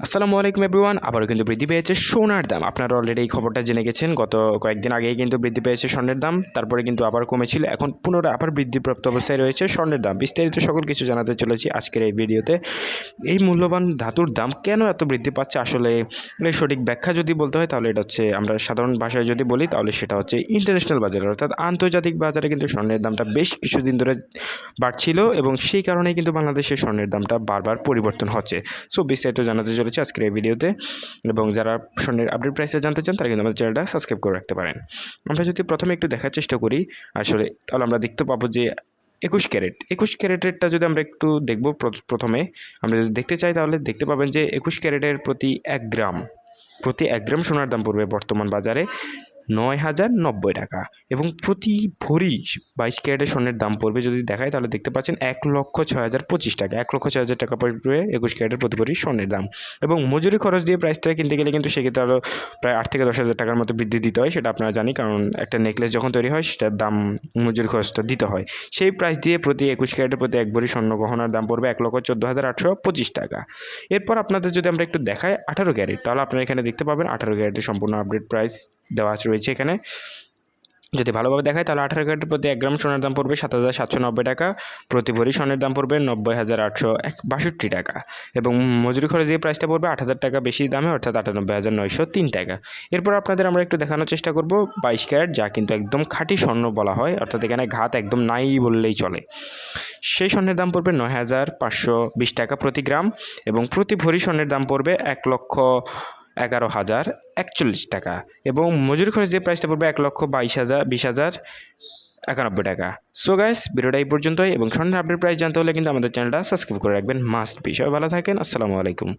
আসসালামু আলাইকুম এভরিওয়ান, আবারও কিন্তু বৃদ্ধি পেয়েছে সোনার দাম। আপনারা অলরেডি এই খবরটা জেনে গেছেন, গত কয়েকদিন আগেই কিন্তু বৃদ্ধি পেয়েছে স্বর্ণের দাম, তারপরে কিন্তু আবার কমেছিল, এখন পুনরায় আবার বৃদ্ধিপ্রাপ্ত অবস্থায় রয়েছে স্বর্ণের দাম। বিস্তারিত সকল কিছু জানাতে চলেছি আজকের এই ভিডিওতে। এই মূল্যবান ধাতুর দাম কেন এত বৃদ্ধি পাচ্ছে? আসলে সঠিক ব্যাখ্যা যদি বলতে হয়, তাহলে এটা হচ্ছে আমরা সাধারণ ভাষায় যদি বলি, তাহলে সেটা হচ্ছে ইন্টারন্যাশনাল বাজারে। অর্থাৎ আন্তর্জাতিক বাজারে কিন্তু স্বর্ণের দামটা বেশ কিছুদিন ধরে বাড়ছিল এবং সেই কারণেই কিন্তু বাংলাদেশের স্বর্ণের দামটা বারবার পরিবর্তন হচ্ছে। সো বিস্তারিত জানাতে চলেছি আজকের এই ভিডিওতে এবং যারা স্বর্ণের আপডেট প্রাইসে জানতে চান, তারা কিন্তু আমাদের চ্যানেলটা সাবস্ক্রাইব করে রাখতে পারেন। আমরা যদি প্রথমে একটু দেখার চেষ্টা করি, আসলে তাহলে আমরা দেখতে পাবো যে একুশ ক্যারেট, একুশ ক্যারেটেরটা যদি আমরা একটু দেখব প্র- প্রথমে, আমরা যদি দেখতে চাই তাহলে দেখতে পাবেন যে একুশ ক্যারেটের প্রতি এক গ্রাম, প্রতি এক গ্রাম সোনার দাম পড়বে বর্তমান বাজারে। নয় হাজার নব্বই টাকা। এবং প্রতি ভরি বাইশ ক্যারেটের স্বর্ণের দাম পড়বে যদি দেখায় তাহলে দেখতে পাচ্ছেন এক লক্ষ ছয় হাজার পঁচিশ টাকা। এক লক্ষ ছয় হাজার টাকা পড়বে একুশ ক্যারেটের প্রতি ভরি স্বর্ণের দাম। এবং মজুরি খরচ দিয়ে প্রাইসটা কিনতে গেলে কিন্তু সেক্ষেত্রে আরও প্রায় আট থেকে দশ হাজার টাকার মতো বৃদ্ধি দিতে হয়, সেটা আপনারা জানি কারণ একটা নেকলেস যখন তৈরি হয়, সেটার দাম, মজুরি খরচটা দিতে হয়। সেই প্রাইস দিয়ে প্রতি একুশ ক্যারেটের প্রতি এক ভরি স্বর্ণ গহনার দাম পড়বে এক লক্ষ চোদ্দ হাজার আটশো পঁচিশ টাকা। এরপর আপনাদের যদি আমরা একটু দেখাই আঠারো ক্যারেট, তাহলে আপনারা এখানে দেখতে পাবেন আঠারো ক্যারেটের সম্পূর্ণ আপডেট প্রাইস দেওয়া রয়েছে এখানে। যদি ভালোভাবে দেখায় তাহলে আঠারো ক্যারেটের প্রতি এক গ্রাম সোনার দাম পড়বে সাত হাজার সাতশো নব্বই টাকা, প্রতি ভরি স্বর্ণের দাম পড়বে নব্বই হাজার আটশো এক বাষট্টি টাকা এবং মজুরি খরচ দিয়ে প্রাইসটা পড়বে আট হাজার টাকা বেশি দামে, অর্থাৎ আটানব্বই হাজার নয়শো তিন টাকা। এরপর আপনাদের আমরা একটু দেখানোর চেষ্টা করব বাইশ ক্যারেট, যা কিন্তু একদম খাঁটি স্বর্ণ বলা হয়, অর্থাৎ এখানে ঘাত একদম নাই বললেই চলে। সেই স্বর্ণের দাম পড়বে নয় হাজার পাঁচশো বিশ টাকা প্রতি গ্রাম এবং প্রতি ভরি স্বর্ণের দাম পড়বে এক লক্ষ এগারো হাজার একচল্লিশ টাকা এবং মজুরি খরচ দিয়ে প্রাইসটা পড়বে এক লক্ষ বাইশ হাজার, বিশ হাজার, একানব্বই টাকা। সো গাইস ভিডিওটা এই পর্যন্তই এবং সন্ধ্যা আপডেট প্রাইস জানতে হলে কিন্তু আমাদের চ্যানেলটা সাবস্ক্রাইব করে রাখবেন। মাস্ট বিষয় ভালো থাকেন। আসসালামু আলাইকুম।